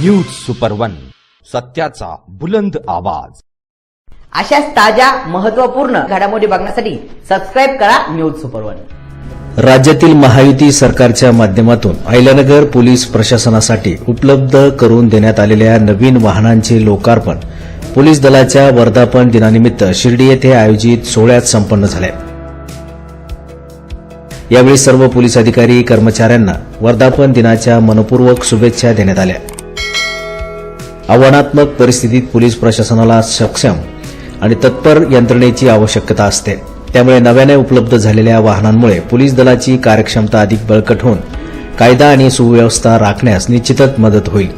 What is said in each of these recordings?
News super one सत्याचा बुलंद आवाज. अशाच ताज्या महत्त्वपूर्ण घडामोडी बघण्यासाठी सबस्क्राईब करा न्यूज सुपर वन. राज्यातील महायुती सरकारच्या माध्यमातून अहिल्यानगर पोलीस प्रशासनासाठी उपलब्ध करून देण्यात आलेल्या नवीन वाहनांचे लोकार्पण पोलीस दलाच्या वर्धापन दिनानिमित्त शिर्डी येथे आयोजित सोहळ्यात संपन्न झाले. यावेळी सर्व पोलीस अधिकारी कर्मचाऱ्यांना वर्धापन दिनाच्या मनपूर्वक शुभेच्छा देण्यात आल्या. आव्हानात्मक परिस्थितीत पोलीस प्रशासनाला सक्षम आणि तत्पर यंत्रणेची आवश्यकता असते. त्यामुळे नव्याने उपलब्ध झालेल्या वाहनांमुळे पोलीस दलाची कार्यक्षमता अधिक बळकट होऊन कायदा आणि सुव्यवस्था राखण्यास निश्चितच मदत होईल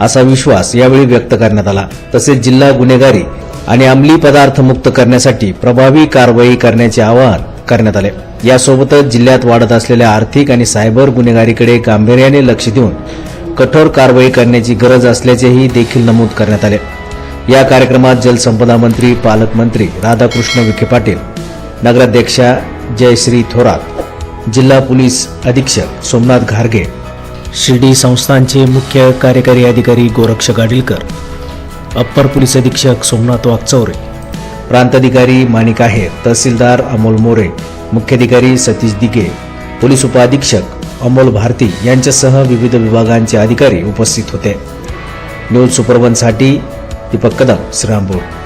असा विश्वास यावेळी व्यक्त करण्यात आला. तसेच जिल्हा गुन्हेगारी आणि अंमली पदार्थ मुक्त करण्यासाठी प्रभावी कारवाई करण्याचे आवाहन करण्यात आले. यासोबतच जिल्ह्यात वाढत असलेल्या आर्थिक आणि सायबर गुन्हेगारीकडे गांभीर्याने लक्ष देऊन कठोर कारवाई करण्याची गरज असल्याचेही देखील नमूद करण्यात आले. या कार्यक्रमात जलसंपदा मंत्री पालकमंत्री राधाकृष्ण विखे पाटील नगराध्यक्षा जयश्री थोरात जिल्हा पोलीस अधीक्षक सोमनाथ घारगे शिर्डी संस्थांचे मुख्य कार्यकारी अधिकारी गोरक्ष गाडीलकर अप्पर पोलीस अधीक्षक सोमनाथ वागचौरे प्रांताधिकारी माणिक आहेर तहसीलदार अमोल मोरे मुख्याधिकारी सतीश दिगे पोलीस उपअधीक्षक अमोल भारती यांच्यासह विविध विभागांचे अधिकारी उपस्थित होते. न्यूज सुपरवनसाठी दीपक कदम श्रीरामपूर.